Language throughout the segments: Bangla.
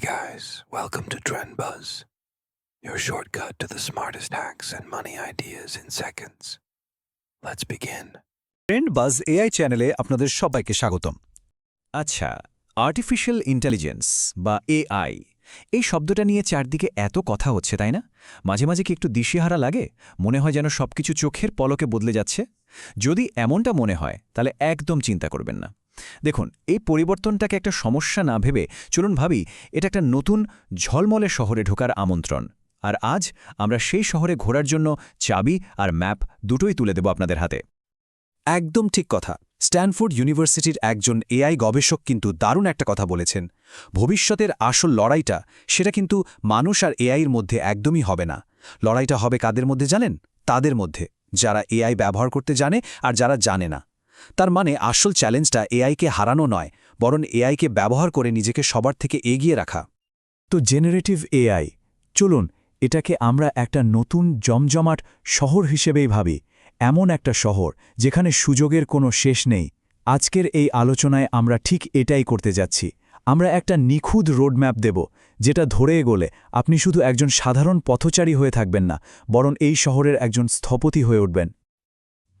guys, welcome to Trend Buzz, your shortcut to the smartest hacks and money ideas in seconds. Let's begin. Trend buzz AI চ্যানেলে আপনাদের সবাইকে স্বাগতম। আচ্ছা আর্টিফিশিয়াল ইন্টেলিজেন্স বা এআই এই শব্দটা নিয়ে চারদিকে এত কথা হচ্ছে তাই না? মাঝে মাঝে কি একটু দিশেহারা লাগে? মনে হয় যেন সবকিছু চোখের পলকে বদলে যাচ্ছে? যদি এমনটা মনে হয় তাহলে একদম চিন্তা করবেন না। দেখুন, এই পরিবর্তনটাকে একটা সমস্যা না ভেবে চলুন ভাবি, এটা একটা নতুন ঝলমলে শহরে ঢোকার আমন্ত্রণ। আর আজ আমরা সেই শহরে ঘোরার জন্য চাবি আর ম্যাপ দুটোই তুলে দেব আপনাদের হাতে। একদম ঠিক কথা। স্ট্যানফোর্ড ইউনিভার্সিটির একজন এআই গবেষক কিন্তু দারুণ একটা কথা বলেছেন। ভবিষ্যতের আসল লড়াইটা, সেটা কিন্তু মানুষ আর এআইয়ের মধ্যে একদমই হবে না। লড়াইটা হবে কাদের মধ্যে জানেন? তাদের মধ্যে। যারা এআই ব্যবহার করতে জানে আর যারা জানে না। তার মানে আসল চ্যালেঞ্জটা এআইকে হারানো নয়, বরং এআইকে ব্যবহার করে নিজেকে সবার থেকে এগিয়ে রাখা। তো জেনারেটিভ এআই, চলুন এটাকে আমরা একটা নতুন জমজমাট শহর হিসেবেই ভাবি, এমন একটা শহর যেখানে সুযোগের কোনো শেষ নেই। আজকের এই আলোচনায় আমরা ঠিক এটাই করতে যাচ্ছি। আমরা একটা নিখুঁত রোডম্যাপ দেব, যেটা ধরে এগোলে আপনি শুধু একজন সাধারণ পথচারী হয়ে থাকবেন না, বরং এই শহরের একজন স্থপতি হয়ে উঠবেন।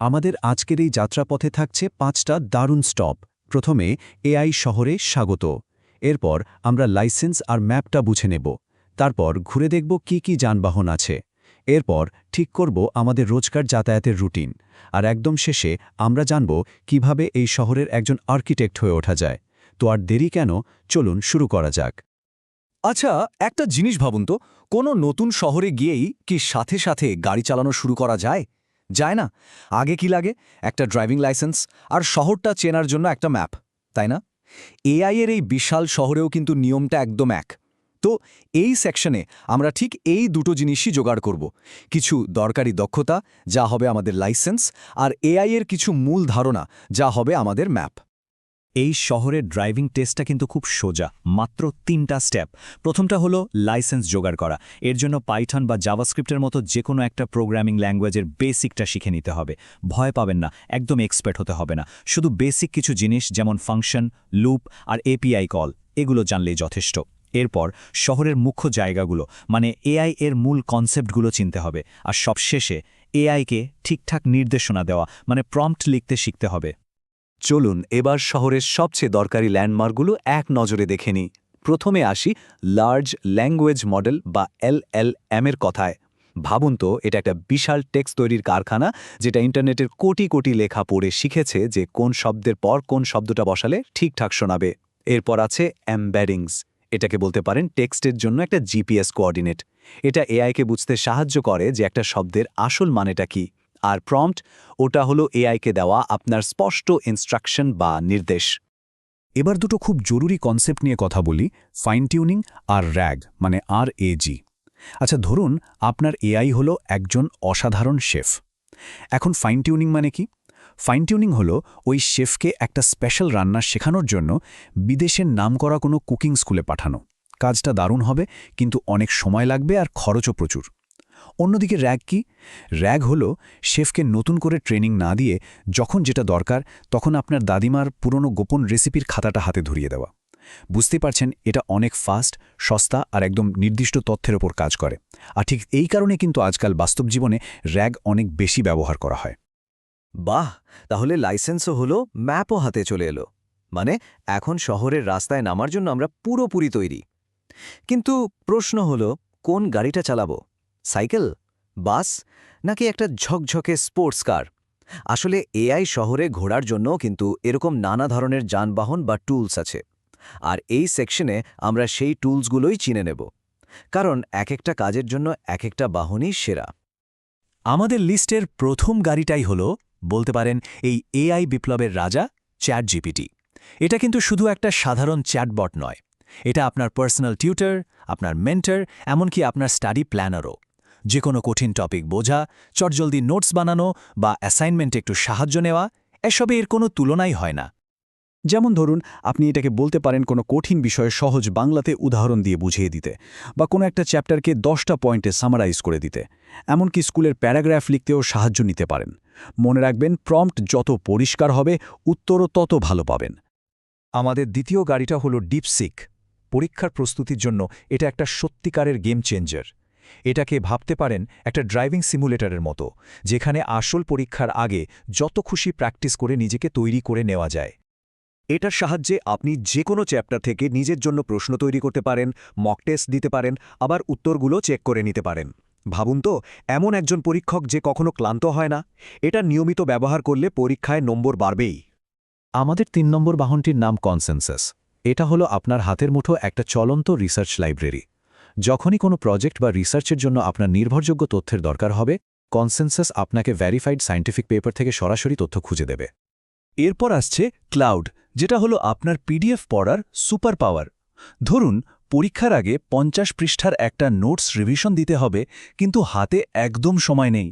আমাদের আজকের এই যাত্রাপথে থাকছে পাঁচটা দারুণ স্টপ। প্রথমে, এআই শহরে স্বাগত। এরপর, আমরা লাইসেন্স আর ম্যাপটা বুঝে নেব। তারপর, ঘুরে দেখব কি কি যানবাহন আছে। এরপর, ঠিক করব আমাদের রোজকার যাতায়াতের রুটিন। আর একদম শেষে, আমরা জানব কীভাবে এই শহরের একজন আর্কিটেক্ট হয়ে ওঠা যায়। তো আর দেরি কেন? চলুন শুরু করা যাক। আচ্ছা একটা জিনিস ভাবুন তো, কোনো নতুন শহরে গিয়েই কি সাথে সাথে গাড়ি চালানো শুরু করা যায়? যায় না? আগে কি লাগে? একটা ড্রাইভিং লাইসেন্স আর শহরটা চেনার জন্য একটা ম্যাপ, তাই না? এআই এর এই বিশাল শহরেও কিন্তু নিয়মটা একদম এক। তো এই সেকশনে আমরা ঠিক এই দুটো জিনিসই জোগাড় করব। কিছু দরকারি দক্ষতা, যা হবে আমাদের লাইসেন্স, আর এআই এর কিছু মূল ধারণা, যা হবে আমাদের ম্যাপ। এই শহরের ড্রাইভিং টেস্টটা কিন্তু খুব সোজা, মাত্র তিনটা স্টেপ। প্রথমটা হলো লাইসেন্স জোগাড় করা। এর জন্য পাইথন বা জাভাস্ক্রিপ্টের মতো যে কোনো একটা প্রোগ্রামিং ল্যাঙ্গুয়েজের বেসিকটা শিখে নিতে হবে। ভয় পাবেন না, একদম এক্সপার্ট হতে হবে না। শুধু বেসিক কিছু জিনিস যেমন ফাংশন, লুপ আর এপিআই কল, এগুলো জানলেই যথেষ্ট। এরপর শহরের মুখ্য জায়গাগুলো মানে এআই এর মূল কনসেপ্টগুলো চিনতে হবে। আর সবশেষে এআইকে ঠিকঠাক নির্দেশনা দেওয়া মানে প্রম্পট লিখতে শিখতে হবে। চলুন এবার শহরের সবচেয়ে দরকারি ল্যান্ডমার্কগুলো এক নজরে দেখে নিই। প্রথমে আসি লার্জ ল্যাঙ্গুয়েজ মডেল বা এল এর কথায়। ভাবুন তো, এটা একটা বিশাল টেক্সট তৈরির কারখানা যেটা ইন্টারনেটের কোটি কোটি লেখা পড়ে শিখেছে যে কোন শব্দের পর কোন শব্দটা বসালে ঠিকঠাক শোনাবে। এরপর আছে অ্যাম্ব্যাডিংস এটাকে বলতে পারেন টেক্সটের জন্য একটা জিপিএস কোঅর্ডিনেট এটা এআইকে বুঝতে সাহায্য করে যে একটা শব্দের আসল মানেটা কি। আর প্রম্পট ওটা হলো এআইকে দেওয়া আপনার স্পষ্ট ইনস্ট্রাকশন বা নির্দেশ। এবার দুটো খুব জরুরি কনসেপ্ট নিয়ে কথা বলি ফাইন টিউনিং আর র্যাগ মানে আর এজি আচ্ছা ধরুন আপনার এআই হলো একজন অসাধারণ শেফ এখন ফাইন টিউনিং মানে কি? ফাইন টিউনিং হলো ওই শেফকে একটা স্পেশাল রান্না শেখানোর জন্য বিদেশের নাম করা কোনো কুকিং স্কুলে পাঠানো। কাজটা দারুণ হবে, কিন্তু অনেক সময় লাগবে আর খরচও প্রচুর। অন্যদিকে র্যাগ কি? র্যাগ হলো শেফকে নতুন করে ট্রেনিং না দিয়ে যখন যেটা দরকার তখন আপনার দাদিমার পুরনো গোপন রেসিপির খাতাটা হাতে ধরিয়ে দেওয়া। বুঝতে পারছেন, এটা অনেক ফাস্ট, সস্তা আর একদম নির্দিষ্ট তথ্যের ওপর কাজ করে। আর ঠিক এই কারণে কিন্তু আজকাল বাস্তব জীবনে র্যাগ অনেক বেশি ব্যবহার করা হয়। বাহ! তাহলে লাইসেন্সও হলো, ম্যাপও হাতে চলে এলো। মানে এখন শহরের রাস্তায় নামার জন্য আমরা পুরোপুরি তৈরি। কিন্তু প্রশ্ন হলো, কোন গাড়িটা চালাবো? সাইকেল, বাস, নাকি একটা ঝকঝকে স্পোর্টস কার? আসলে এআই শহরে ঘোরার জন্য কিন্তু এরকম নানা ধরনের যানবাহন বা টুলস আছে। আর এই সেকশনে আমরা সেই টুলসগুলোই চিনে নেব। কারণ এক একটা কাজের জন্য এক একটা বাহনই সেরা। আমাদের লিস্টের প্রথম গাড়িটাই হল, বলতে পারেন, এই এআই বিপ্লবের রাজা চ্যাট জিপিটি এটা কিন্তু শুধু একটা সাধারণ চ্যাটবট নয়। এটা আপনার পার্সোনাল টিউটার, আপনার মেন্টার, এমনকি আপনার স্টাডি প্ল্যানারও। যে কোনো কঠিন টপিক বোঝা, চটজলদি নোটস বানানো বা অ্যাসাইনমেন্টে একটু সাহায্য নেওয়া, এসবে এর কোনো তুলনাই হয় না। যেমন ধরুন, আপনি এটাকে বলতে পারেন কোনো কঠিন বিষয়ে সহজ বাংলাতে উদাহরণ দিয়ে বুঝিয়ে দিতে বা কোনো একটা চ্যাপ্টারকে দশটা পয়েন্টে সামারাইজ করে দিতে। এমনকি স্কুলের প্যারাগ্রাফ লিখতেও সাহায্য নিতে পারেন। মনে রাখবেন, প্রম্পট যত পরিষ্কার হবে, উত্তরও তত ভালো পাবেন। আমাদের দ্বিতীয় গাড়িটা হলো ডিপসিক। পরীক্ষার প্রস্তুতির জন্য এটা একটা সত্যিকারের গেম চেঞ্জার। এটাকে ভাবতে পারেন একটা ড্রাইভিং সিমুলেটরের মতো, যেখানে আসল পরীক্ষার আগে যত খুশি প্র্যাকটিস করে নিজেকে তৈরি করে নেওয়া যায়। এটার সাহায্যে আপনি যে কোনো চ্যাপ্টার থেকে নিজের জন্য প্রশ্ন তৈরি করতে পারেন, মক টেস্ট দিতে পারেন, আবার উত্তরগুলো চেক করে নিতে পারেন। ভাবুন তো, এমন একজন পরীক্ষক যে কখনো ক্লান্ত হয় না, এটা নিয়মিত ব্যবহার করলে পরীক্ষায় নম্বর বাড়বেই। আমাদের তিন নম্বর বাহনটির নাম কনসেনসাস। এটা হলো আপনার হাতের মুঠো একটা চলন্ত রিসার্চ লাইব্রেরি। যখনই কোনো প্রজেক্ট বা রিসার্চের জন্য আপনার নির্ভরযোগ্য তথ্যের দরকার হবে কনসেনসাস আপনাকে ভ্যারিফাইড সায়েন্টিফিক পেপার থেকে সরাসরি তথ্য খুঁজে দেবে। এরপর আসছে ক্লাউড যেটা হলো আপনার পিডিএফ পড়ার সুপার পাওয়ার ধরুন, পরীক্ষার আগে পঞ্চাশ পৃষ্ঠার একটা নোটস রিভিশন দিতে হবে, কিন্তু হাতে একদম সময় নেই।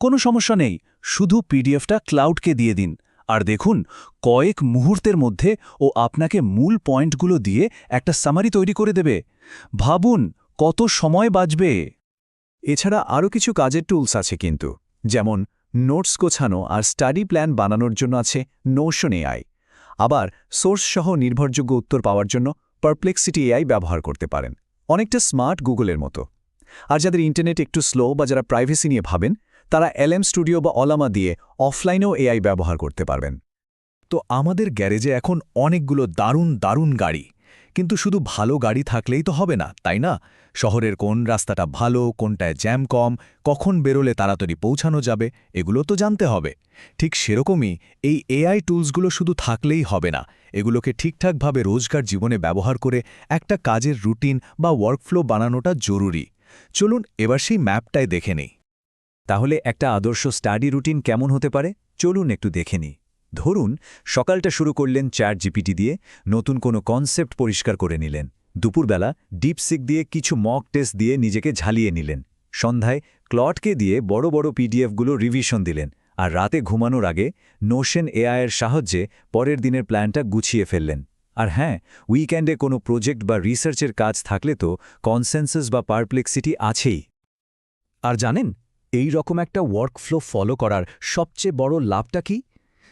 কোনো সমস্যা নেই, শুধু পিডিএফটা ক্লাউডকে দিয়ে দিন। আর দেখুন, কয়েক মুহূর্তের মধ্যে ও আপনাকে মূল পয়েন্টগুলো দিয়ে একটা সামারি তৈরি করে দেবে। ভাবুন, কত সময় বাঁচবে। এছাড়া আরও কিছু কাজের টুলস আছে কিন্তু, যেমন নোটস গোছানো আর স্টাডি প্ল্যান বানানোর জন্য আছে নোশন এআই আবার সোর্স সহ নির্ভরযোগ্য উত্তর পাওয়ার জন্য পারপ্লেক্সিটি এআই ব্যবহার করতে পারেন, অনেকটা স্মার্ট গুগলের মতো। আর যাদের ইন্টারনেট একটু স্লো বা যারা প্রাইভেসি নিয়ে ভাবেন, তারা এলএম স্টুডিও বা অলামা দিয়ে অফলাইনেও এআই ব্যবহার করতে পারবেন। তো আমাদের গ্যারেজে এখন অনেকগুলো দারুণ দারুণ গাড়ি কিন্তু শুধু ভালো গাড়ি থাকলেই তো হবে না, তাই না? শহরের কোন রাস্তাটা ভালো, কোনটায় জ্যাম কম, কখন বেরোলে তাড়াতাড়ি পৌঁছানো যাবে, এগুলো তো জানতে হবে। ঠিক সেরকমই এই এআই টুলসগুলো শুধু থাকলেই হবে না, এগুলোকে ঠিকঠাকভাবে রোজগার জীবনে ব্যবহার করে একটা কাজের রুটিন বা ওয়ার্কফ্লো বানানোটা জরুরি। চলুন এবার সেই ম্যাপটায় দেখে নিই। তাহলে একটা আদর্শ স্টাডি রুটিন কেমন হতে পারে? চলুন একটু দেখে নিই। ধরুন, সকালটা শুরু করলেন চ্যাট জিপিটি দিয়ে, নতুন কোনো কনসেপ্ট পরিষ্কার করে নিলেন। দুপুরবেলা ডিপসিক দিয়ে কিছু মক টেস্ট দিয়ে নিজেকে ঝালিয়ে নিলেন। সন্ধ্যায় ক্লটকে দিয়ে বড় বড় পিডিএফগুলো রিভিশন দিলেন আর রাতে ঘুমানোর আগে নোশন এআইয়ের সাহায্যে পরের দিনের প্ল্যানটা গুছিয়ে ফেললেন। আর হ্যাঁ উইকেন্ডে কোনো প্রজেক্ট বা রিসার্চের কাজ থাকলে তো কনসেন্সাস বা পারপ্লেক্সিটি আছেই। আর জানেন, এই রকম একটা ওয়ার্কফ্লো ফলো করার সবচেয়ে বড় লাভটা কি?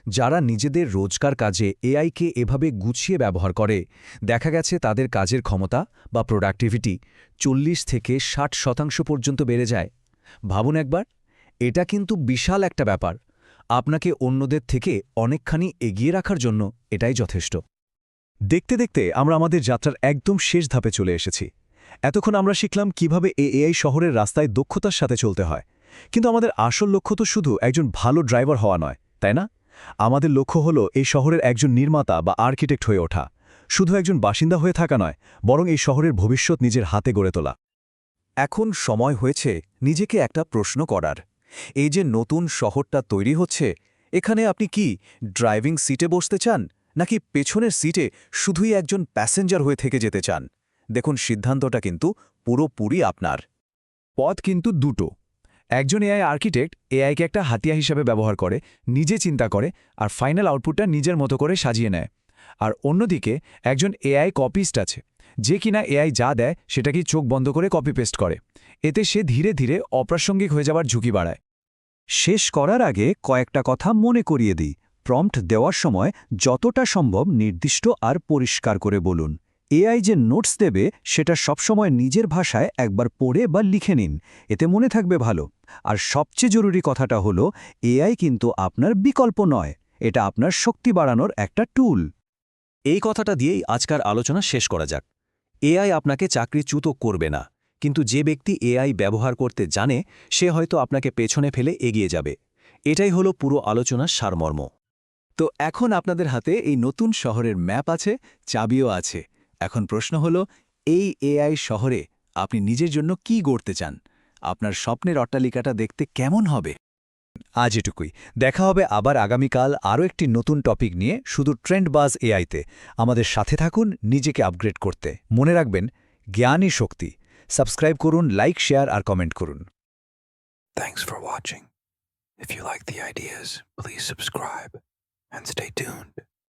যারা নিজেদের রোজকার কাজে এআইকে এভাবে গুছিয়ে ব্যবহার করে, দেখা গেছে তাদের কাজের ক্ষমতা বা প্রোডাক্টিভিটি চল্লিশ থেকে ষাট শতাংশ পর্যন্ত বেড়ে যায়। ভাবুন একবার, এটা কিন্তু বিশাল একটা ব্যাপার। আপনাকে অন্যদের থেকে অনেকখানি এগিয়ে রাখার জন্য এটাই যথেষ্ট। দেখতে দেখতে আমরা আমাদের যাত্রার একদম শেষ ধাপে চলে এসেছি। এতক্ষণ আমরা শিখলাম কীভাবে এ এআই শহরের রাস্তায় দক্ষতার সাথে চলতে হয়। কিন্তু আমাদের আসল লক্ষ্য তো শুধু একজন ভালো ড্রাইভার হওয়া নয়, তাই না? আমাদের লক্ষ্য হল এই শহরের একজন নির্মাতা বা আর্কিটেক্ট হয়ে ওঠা। শুধু একজন বাসিন্দা হয়ে থাকা নয়, বরং এই শহরের ভবিষ্যৎ নিজের হাতে গড়ে তোলা। এখন সময় হয়েছে নিজেকে একটা প্রশ্ন করার। এই যে নতুন শহরটা তৈরি হচ্ছে, এখানে আপনি কি ড্রাইভিং সিটে বসতে চান, নাকি পেছনের সিটে শুধুই একজন প্যাসেঞ্জার হয়ে থেকে যেতে চান? দেখুন সিদ্ধান্তটা কিন্তু পুরোপুরি আপনার। পথ কিন্তু দুটো। একজন এআই আর্কিটেক্ট এআইকে একটা হাতিয়া হিসাবে ব্যবহার করে, নিজে চিন্তা করে আর ফাইনাল আউটপুটটা নিজের মতো করে সাজিয়ে নেয়। আর অন্যদিকে একজন এআই কপিস্ট আছে, যে কিনা এআই যা দেয় সেটাকেই চোখ বন্ধ করে কপি পেস্ট করে। এতে সে ধীরে ধীরে অপ্রাসঙ্গিক হয়ে যাবার ঝুঁকি বাড়ায়। শেষ করার আগে কয়েকটা কথা মনে করিয়ে দিই। প্রম্পট দেওয়ার সময় যতটা সম্ভব নির্দিষ্ট আর পরিষ্কার করে বলুন। এআই যে নোটস দেবে, সেটা সবসময় নিজের ভাষায় একবার পড়ে বা লিখে নিন। এতে মনে থাকবে ভালো। আর সবচেয়ে জরুরি কথাটা হলো, এআই কিন্তু আপনার বিকল্প নয়। এটা আপনার শক্তি বাড়ানোর একটা টুল। এই কথাটা দিয়েই আজকার আলোচনা শেষ করা যাক। এআই আপনাকে চাকরি চাকরিচ্যুত করবে না। কিন্তু যে ব্যক্তি এআই ব্যবহার করতে জানে, সে হয়তো আপনাকে পেছনে ফেলে এগিয়ে যাবে। এটাই হলো পুরো আলোচনার সারমর্ম। তো এখন আপনাদের হাতে এই নতুন শহরের ম্যাপ আছে, চাবিও আছে। এখন প্রশ্ন হল এই এআই শহরে আপনি নিজের জন্য কি গড়তে চান? আপনার স্বপ্নের অট্টালিকাটা দেখতে কেমন হবে? আজ এটুকুই। দেখা হবে আবার আগামীকাল আরও একটি নতুন টপিক নিয়ে শুধু ট্রেন্ড বাজ এআইতে। আমাদের সাথে থাকুন নিজেকে আপগ্রেড করতে। মনে রাখবেন জ্ঞানই শক্তি। সাবস্ক্রাইব করুন লাইক শেয়ার আর কমেন্ট করুন। Thanks for watching. If you like the ideas, please subscribe and stay tuned.